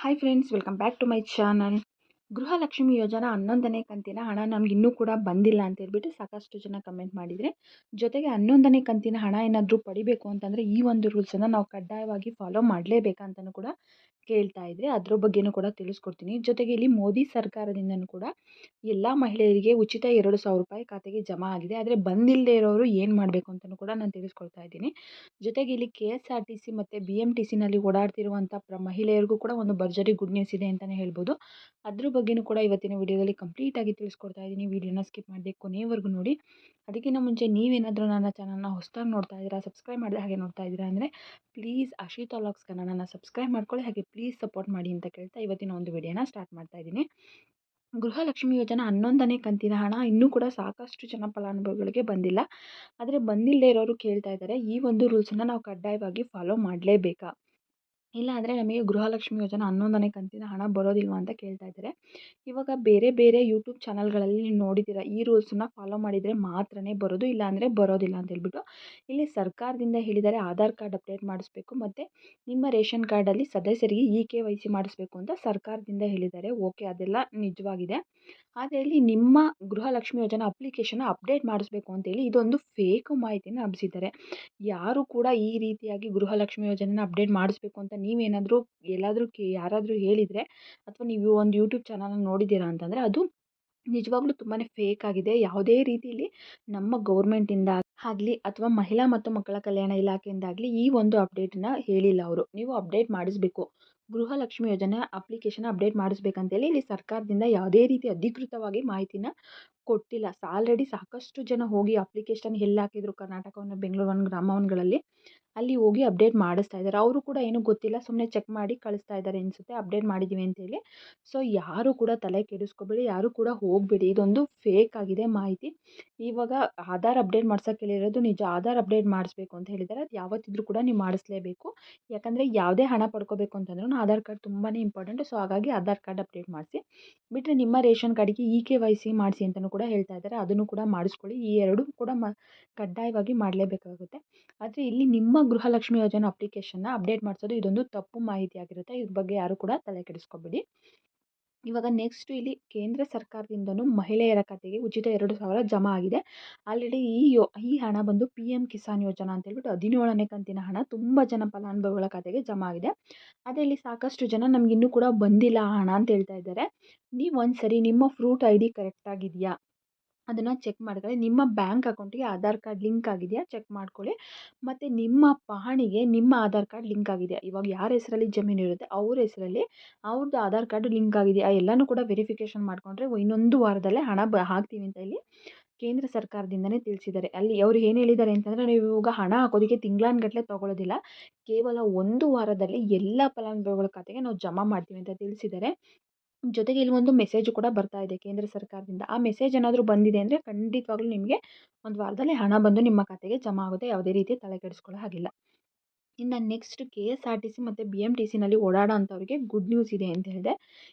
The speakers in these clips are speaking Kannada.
Hi friends welcome back to my channel Gruhalakshmi ಯೋಜನಾ ಹನ್ನೊಂದನೇ ಕಂತಿನ ಹಣ ನಮ್ಗೆ ಇನ್ನೂ ಕೂಡ ಬಂದಿಲ್ಲ ಅಂತ ಹೇಳ್ಬಿಟ್ಟು ಸಾಕಷ್ಟು ಜನ ಕಮೆಂಟ್ ಮಾಡಿದರೆ, ಜೊತೆಗೆ ಹನ್ನೊಂದನೇ ಕಂತಿನ ಹಣ ಏನಾದರೂ ಪಡಿಬೇಕು ಅಂತಂದರೆ ಈ ಒಂದು ರೂಲ್ಸನ್ನು ನಾವು ಕಡ್ಡಾಯವಾಗಿ ಫಾಲೋ ಮಾಡಲೇಬೇಕಂತಲೂ ಕೂಡ ಕೇಳ್ತಾ ಇದ್ದರೆ ಅದ್ರ ಬಗ್ಗೆಯೂ ಕೂಡ ತಿಳಿಸ್ಕೊಡ್ತೀನಿ. ಜೊತೆಗೆ ಇಲ್ಲಿ ಮೋದಿ ಸರ್ಕಾರದಿಂದನೂ ಕೂಡ ಎಲ್ಲ ಮಹಿಳೆಯರಿಗೆ ಉಚಿತ ಎರಡು ಸಾವಿರ ರೂಪಾಯಿ ಖಾತೆಗೆ ಜಮಾ ಆಗಿದೆ. ಆದರೆ ಬಂದಿಲ್ಲದೆ ಇರೋರು ಏನು ಮಾಡಬೇಕು ಅಂತಲೂ ಕೂಡ ನಾನು ತಿಳಿಸ್ಕೊಡ್ತಾ ಇದ್ದೀನಿ. ಜೊತೆಗೆ ಇಲ್ಲಿ K S R T C ಮತ್ತು ಬಿ ಎಂ ಟಿ ಸಿನಲ್ಲಿ ಓಡಾಡ್ತಿರುವಂಥ ಪ್ರ ಮಹಿಳೆಯರಿಗೂ ಕೂಡ ಒಂದು ಭರ್ಜರಿ ಗುಡ್ ನ್ಯೂಸ್ ಇದೆ ಅಂತಲೇ ಹೇಳ್ಬೋದು. ಅದ್ರ ಬಗ್ಗೆಯೂ ಕೂಡ ಇವತ್ತಿನ ವಿಡಿಯೋದಲ್ಲಿ ಕಂಪ್ಲೀಟಾಗಿ ತಿಳಿಸ್ಕೊಡ್ತಾ ಇದ್ದೀನಿ. ವೀಡಿಯೋನ ಸ್ಕಿಪ್ ಮಾಡದೆ ಕೊನೆಯವರೆಗೂ ನೋಡಿ. ಅದಕ್ಕಿಂತ ಮುಂಚೆ ನೀವೇನಾದರೂ ನನ್ನ ಚಾನಲ್ನ ಹೊಸದಾಗಿ ನೋಡ್ತಾ ಇದ್ದೀರಾ, ಸಬ್ಸ್ಕ್ರೈಬ್ ಮಾಡಿದ ಹಾಗೆ ನೋಡ್ತಾ ಇದ್ದೀರಾ ಅಂದರೆ ಪ್ಲೀಸ್ ಅಶಿತಾ ಲಾಗ್ಸ್ ಕನ್ನಡನ ಸಬ್ಸ್ಕ್ರೈಬ್ ಮಾಡ್ಕೊಳ್ಳಿ. ಹಾಗೆ ಪ್ಲೀಸ್ ಸಪೋರ್ಟ್ ಮಾಡಿ ಅಂತ ಕೇಳ್ತಾ ಇವತ್ತಿನ ಒಂದು ವಿಡಿಯೋನ ಸ್ಟಾರ್ಟ್ ಮಾಡ್ತಾ ಇದ್ದೀನಿ. ಗೃಹಲಕ್ಷ್ಮಿ ಯೋಜನಾ ಹನ್ನೊಂದನೇ ಕಂತಿನ ಹಣ ಇನ್ನೂ ಕೂಡ ಸಾಕಷ್ಟು ಜನ ಫಲಾನುಭವಿಗಳಿಗೆ ಬಂದಿಲ್ಲ. ಆದರೆ ಬಂದಿಲ್ಲದೆ ಇರೋರು ಕೇಳ್ತಾ ಇದ್ದಾರೆ, ಈ ಒಂದು ರೂಲ್ಸನ್ನು ನಾವು ಕಡ್ಡಾಯವಾಗಿ ಫಾಲೋ ಮಾಡಲೇಬೇಕಾ? ಇಲ್ಲ ಅಂದರೆ ನಮಗೆ ಗೃಹಲಕ್ಷ್ಮಿ ಯೋಜನೆ ಹನ್ನೊಂದನೇ ಕಂತಿನ ಹಣ ಬರೋದಿಲ್ವಾ ಅಂತ ಕೇಳ್ತಾ ಇದ್ದಾರೆ. ಇವಾಗ ಬೇರೆ ಬೇರೆ ಯೂಟ್ಯೂಬ್ ಚಾನಲ್ಗಳಲ್ಲಿ ನೀವು ನೋಡಿದ್ದೀರ, ಈ ರೂಲ್ಸನ್ನ ಫಾಲೋ ಮಾಡಿದರೆ ಮಾತ್ರನೇ ಬರೋದು ಇಲ್ಲ ಅಂದರೆ ಬರೋದಿಲ್ಲ ಅಂತ ಹೇಳ್ಬಿಟ್ಟು. ಇಲ್ಲಿ ಸರ್ಕಾರದಿಂದ ಹೇಳಿದರೆ ಆಧಾರ್ ಕಾರ್ಡ್ ಅಪ್ಡೇಟ್ ಮಾಡಿಸ್ಬೇಕು ಮತ್ತು ನಿಮ್ಮ ರೇಷನ್ ಕಾರ್ಡಲ್ಲಿ ಸದಸ್ಯರಿಗೆ ಇ ಕೆ ವೈ ಸಿ ಮಾಡಿಸ್ಬೇಕು ಅಂತ ಸರ್ಕಾರದಿಂದ ಹೇಳಿದ್ದಾರೆ. ಓಕೆ, ಅದೆಲ್ಲ ನಿಜವಾಗಿದೆ. ಆದರೆ ಇಲ್ಲಿ ನಿಮ್ಮ ಗೃಹಲಕ್ಷ್ಮಿ ಯೋಜನಾ ಅಪ್ಲಿಕೇಶನ್ ಅಪ್ಡೇಟ್ ಮಾಡಿಸ್ಬೇಕು ಅಂತೇಳಿ ಇದೊಂದು ಫೇಕ್ ಮಾಹಿತಿನ ಹಬ್ಬಿಸಿದ್ದಾರೆ. ಯಾರು ಕೂಡ ಈ ರೀತಿಯಾಗಿ ಗೃಹಲಕ್ಷ್ಮಿ ಯೋಜನೆನ ಅಪ್ಡೇಟ್ ಮಾಡಿಸ್ಬೇಕು ಅಂತ ನೀವೇನಾದರೂ ಎಲ್ಲಾದರೂ ಕೇ, ಯಾರಾದರೂ ಹೇಳಿದರೆ ಅಥವಾ ನೀವು ಒಂದು ಯೂಟ್ಯೂಬ್ ಚಾನಲ್ನ ನೋಡಿದ್ದೀರ ಅಂತಂದರೆ ಅದು ನಿಜವಾಗ್ಲೂ ತುಂಬಾ ಫೇಕ್ ಆಗಿದೆ. ಯಾವುದೇ ರೀತಿಯಲ್ಲಿ ನಮ್ಮ ಗೌರ್ಮೆಂಟಿಂದ ಆಗಲಿ ಅಥವಾ ಮಹಿಳಾ ಮತ್ತು ಮಕ್ಕಳ ಕಲ್ಯಾಣ ಇಲಾಖೆಯಿಂದಾಗಲಿ ಈ ಒಂದು ಅಪ್ಡೇಟನ್ನ ಹೇಳಿಲ್ಲ ಅವರು. ನೀವು ಅಪ್ಡೇಟ್ ಮಾಡಿಸ್ಬೇಕು. ಗೃಹಲಕ್ಷ್ಮಿ ಯೋಜನೆ ಅಪ್ಲಿಕೇಶನ್ ಅಪ್ಡೇಟ್ ಮಾಡಿಸ್ಬೇಕಂತೇಳಿ ಇಲ್ಲಿ ಸರ್ಕಾರದಿಂದ ಯಾವುದೇ ರೀತಿ ಅಧಿಕೃತವಾಗಿ ಮಾಹಿತಿನ ಕೊಟ್ಟಿಲ್ಲ. ಆಲ್ರೆಡಿ ಸಾಕಷ್ಟು ಜನ ಹೋಗಿ ಅಪ್ಲಿಕೇಶನ್ ಎಲ್ಲಿ ಹಾಕಿದ್ರು. ಕರ್ನಾಟಕವನ್ನು ಒನ್ ಬೆಂಗಳೂರು ಅಲ್ಲಿ ಹೋಗಿ ಅಪ್ಡೇಟ್ ಮಾಡಿಸ್ತಾ ಇದ್ದಾರೆ. ಅವರು ಕೂಡ ಏನೂ ಗೊತ್ತಿಲ್ಲ. ಸುಮ್ಮನೆ ಚೆಕ್ ಮಾಡಿ ಕಳಿಸ್ತಾ ಇದ್ದಾರೆ ಅನಿಸುತ್ತೆ. ಅಪ್ಡೇಟ್ ಮಾಡಿದ್ದೀವಿ ಅಂತೇಳಿ ಸೊ, ಯಾರು ಕೂಡ ತಲೆ ಕೆಡಿಸ್ಕೋಬೇಡಿ. ಯಾರು ಕೂಡ ಹೋಗಬೇಡಿ. ಇದೊಂದು ಫೇಕ್ ಆಗಿದೆ ಮಾಹಿತಿ. ಇವಾಗ ಆಧಾರ್ ಅಪ್ಡೇಟ್ ಮಾಡ್ಸೋಕ್ಕೆ ಹೇಳಿರೋದು ನಿಜ. ಆಧಾರ್ ಅಪ್ಡೇಟ್ ಮಾಡಿಸ್ಬೇಕು ಅಂತ ಹೇಳಿದ್ದಾರೆ. ಅದು ಯಾವತ್ತಿದ್ರೂ ಕೂಡ ನೀವು ಮಾಡಿಸ್ಲೇಬೇಕು. ಯಾಕಂದರೆ ಯಾವುದೇ ಹಣ ಪಡ್ಕೋಬೇಕು ಅಂತಂದ್ರೂ ಆಧಾರ್ ಕಾರ್ಡ್ ತುಂಬಾ ಇಂಪಾರ್ಟೆಂಟ್ ಸೊ, ಹಾಗಾಗಿ ಆಧಾರ್ ಕಾರ್ಡ್ ಅಪ್ಡೇಟ್ ಮಾಡಿಸಿ. ಬಿಟ್ಟರೆ ನಿಮ್ಮ ರೇಷನ್ ಕಾರ್ಡಿಗೆ ಇ ಕೆ ವೈ ಸಿ ಮಾಡಿಸಿ ಅಂತಲೂ ಕೂಡ ಹೇಳ್ತಾ ಇದ್ದಾರೆ. ಅದನ್ನು ಕೂಡ ಮಾಡಿಸ್ಕೊಳ್ಳಿ. ಈ ಎರಡೂ ಕೂಡ ಮ ಕಡ್ಡಾಯವಾಗಿ ಮಾಡಲೇಬೇಕಾಗುತ್ತೆ. ಆದರೆ ಇಲ್ಲಿ ನಿಮ್ಮ ಗೃಹಲಕ್ಷ್ಮಿ ಯೋಜನೆ ಅಪ್ಲಿಕೇಶನ್ನ ಅಪ್ಡೇಟ್ ಮಾಡಿಸೋದು ಇದೊಂದು ತಪ್ಪು ಮಾಹಿತಿ ಆಗಿರುತ್ತೆ. ಇದ್ರ ಬಗ್ಗೆ ಯಾರು ಕೂಡ ತಲೆ ಕೆಡಿಸ್ಕೋಬೇಡಿ. ಇವಾಗ ನೆಕ್ಸ್ಟು ಇಲ್ಲಿ ಕೇಂದ್ರ ಸರ್ಕಾರದಿಂದನೂ ಮಹಿಳೆಯರ ಖಾತೆಗೆ ಉಚಿತ ಎರಡು ಸಾವಿರ ಜಮಾ ಆಗಿದೆ. ಆಲ್ರೆಡಿ ಈ ಯೋ, ಈ ಹಣ ಬಂದು ಪಿ ಎಂ ಕಿಸಾನ್ ಯೋಜನಾ ಅಂತ ಹೇಳ್ಬಿಟ್ಟು ಹದಿನೇಳನೇ ಕಂತಿನ ಹಣ ತುಂಬ ಜನ ಫಲಾನುಭವಿಗಳ ಖಾತೆಗೆ ಜಮಾ ಆಗಿದೆ. ಅದೇ ಇಲ್ಲಿ ಸಾಕಷ್ಟು ಜನ ನಮ್ಗೆ ಇನ್ನೂ ಕೂಡ ಬಂದಿಲ್ಲ ಹಣ ಅಂತ ಹೇಳ್ತಾ ಇದ್ದಾರೆ. ನೀವು ಒಂದು ಸರಿ ನಿಮ್ಮ ಫ್ರೂಟ್ ಐ ಡಿ ಕರೆಕ್ಟಾಗಿದೆಯಾ ಅದನ್ನು ಚೆಕ್ ಮಾಡ್ಕೊಳ್ಳಿ. ನಿಮ್ಮ ಬ್ಯಾಂಕ್ ಅಕೌಂಟಿಗೆ ಆಧಾರ್ ಕಾರ್ಡ್ ಲಿಂಕ್ ಆಗಿದೆಯಾ? ಚೆಕ್ ಮಾಡ್ಕೊಳ್ಳಿ. ಮತ್ತು ನಿಮ್ಮ ಪಹಣಿಗೆ ನಿಮ್ಮ ಆಧಾರ್ ಕಾರ್ಡ್ ಲಿಂಕ್ ಆಗಿದೆಯಾ? ಇವಾಗ ಯಾರ ಹೆಸರಲ್ಲಿ ಜಮೀನು ಇರುತ್ತೆ, ಅವ್ರ ಹೆಸರಲ್ಲಿ ಅವ್ರದ್ದು ಆಧಾರ್ ಕಾರ್ಡ್ ಲಿಂಕ್ ಆಗಿದೆಯಾ? ಎಲ್ಲನೂ ಕೂಡ ವೆರಿಫಿಕೇಷನ್ ಮಾಡಿಕೊಂಡ್ರೆ ಇನ್ನೊಂದು ವಾರದಲ್ಲೇ ಹಣ ಬ, ಹಾಕ್ತೀವಿ ಅಂತ ಇಲ್ಲಿ ಕೇಂದ್ರ ಸರ್ಕಾರದಿಂದನೇ ತಿಳಿಸಿದ್ದಾರೆ. ಅಲ್ಲಿ ಅವ್ರು ಏನು ಹೇಳಿದ್ದಾರೆ ಅಂತಂದರೆ, ನೀವು ಇವಾಗ ಹಣ ಹಾಕೋದಕ್ಕೆ ತಿಂಗಳಾನುಗಟ್ಲೆ ತೊಗೊಳ್ಳೋದಿಲ್ಲ ಕೇವಲ ಒಂದು ವಾರದಲ್ಲಿ ಎಲ್ಲ ಫಲಾನುಭವಿಗಳ ಖಾತೆಗೆ ನಾವು ಜಮಾ ಮಾಡ್ತೀವಿ ಅಂತ ತಿಳಿಸಿದ್ದಾರೆ. ಜೊತೆಗೆ ಇಲ್ಲಿ ಒಂದು ಮೆಸೇಜ್ ಕೂಡ ಬರ್ತಾ ಇದೆ ಕೇಂದ್ರ ಸರ್ಕಾರದಿಂದ. ಆ ಮೆಸೇಜ್ ಏನಾದರೂ ಬಂದಿದೆ ಅಂದರೆ ಖಂಡಿತವಾಗ್ಲೂ ನಿಮಗೆ ಒಂದು ವಾರದಲ್ಲಿ ಹಣ ಬಂದು ನಿಮ್ಮ ಖಾತೆಗೆ ಜಮಾ ಆಗುತ್ತೆ. ಯಾವುದೇ ರೀತಿ ತಲೆ ಕೆಡಿಸ್ಕೊಳ್ಳೋ ಹಾಗಿಲ್ಲ. ಇನ್ನು next K S R T C ಮತ್ತು ಬಿ ಎಂ ಟಿ ಸಿನಲ್ಲಿ ಓಡಾಡೋ ಅಂಥವ್ರಿಗೆ ಗುಡ್ ನ್ಯೂಸ್ ಇದೆ ಅಂತ ಹೇಳಿದೆ.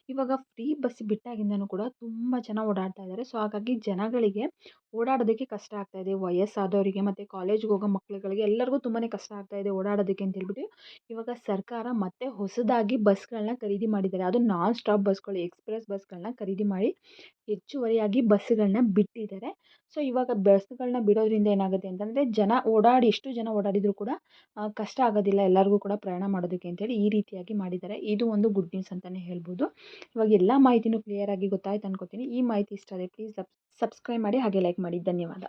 ಇವಾಗ ಫ್ರೀ ಬಸ್ ಬಿಟ್ಟಾಗಿಂದನೂ ಕೂಡ ತುಂಬ ಜನ ಓಡಾಡ್ತಾ ಇದ್ದಾರೆ. ಸೊ ಹಾಗಾಗಿ ಜನಗಳಿಗೆ ಓಡಾಡೋದಕ್ಕೆ ಕಷ್ಟ ಆಗ್ತಾ ಇದೆ. ವಯಸ್ಸಾದವರಿಗೆ ಮತ್ತು ಕಾಲೇಜ್ಗೆ ಹೋಗೋ ಮಕ್ಳುಗಳಿಗೆ ಎಲ್ಲರಿಗೂ ತುಂಬಾ ಕಷ್ಟ ಆಗ್ತಾ ಇದೆ ಓಡಾಡೋದಕ್ಕೆ ಅಂತ ಹೇಳ್ಬಿಟ್ಟು. ಇವಾಗ ಸರ್ಕಾರ ಮತ್ತೆ ಹೊಸದಾಗಿ ಬಸ್ಗಳನ್ನ ಖರೀದಿ ಮಾಡಿದ್ದಾರೆ. ಅದು ನಾನ್ ಸ್ಟಾಪ್ ಬಸ್ಗಳು, ಎಕ್ಸ್ಪ್ರೆಸ್ ಬಸ್ಗಳನ್ನ ಖರೀದಿ ಮಾಡಿ ಹೆಚ್ಚುವರಿಯಾಗಿ ಬಸ್ಗಳನ್ನ ಬಿಟ್ಟಿದ್ದಾರೆ. ಸೊ, ಇವಾಗ ಬಸ್ಗಳನ್ನ ಬಿಡೋದ್ರಿಂದ ಏನಾಗುತ್ತೆ ಅಂತಂದರೆ ಜನ ಓಡಾಡಿ ಎಷ್ಟು ಜನ ಓಡಾಡಿದರೂ ಕೂಡ ಕಷ್ಟ ಆಗೋದಿಲ್ಲ. ಎಲ್ಲರಿಗೂ ಕೂಡ ಪ್ರಯಾಣ ಮಾಡೋದಕ್ಕೆ ಅಂತೇಳಿ ಈ ರೀತಿಯಾಗಿ ಮಾಡಿದ್ದಾರೆ. ಇದು ಒಂದು ಗುಡ್ ನ್ಯೂಸ್ ಅಂತಲೇ ಹೇಳ್ಬೋದು. ಇವಾಗ ಎಲ್ಲ ಮಾಹಿತಿನೂ ಕ್ಲಿಯರಾಗಿ ಗೊತ್ತಾಯ್ತು ಅನ್ಕೋತೀನಿ. ಈ ಮಾಹಿತಿ ಇಷ್ಟ ಆದರೆ ಪ್ಲೀಸ್ ಸಬ್ಸ್ಕ್ರೈಬ್ ಮಾಡಿ ಹಾಗೆ ಲೈಕ್ ಮಾಡಿ ಧನ್ಯವಾದ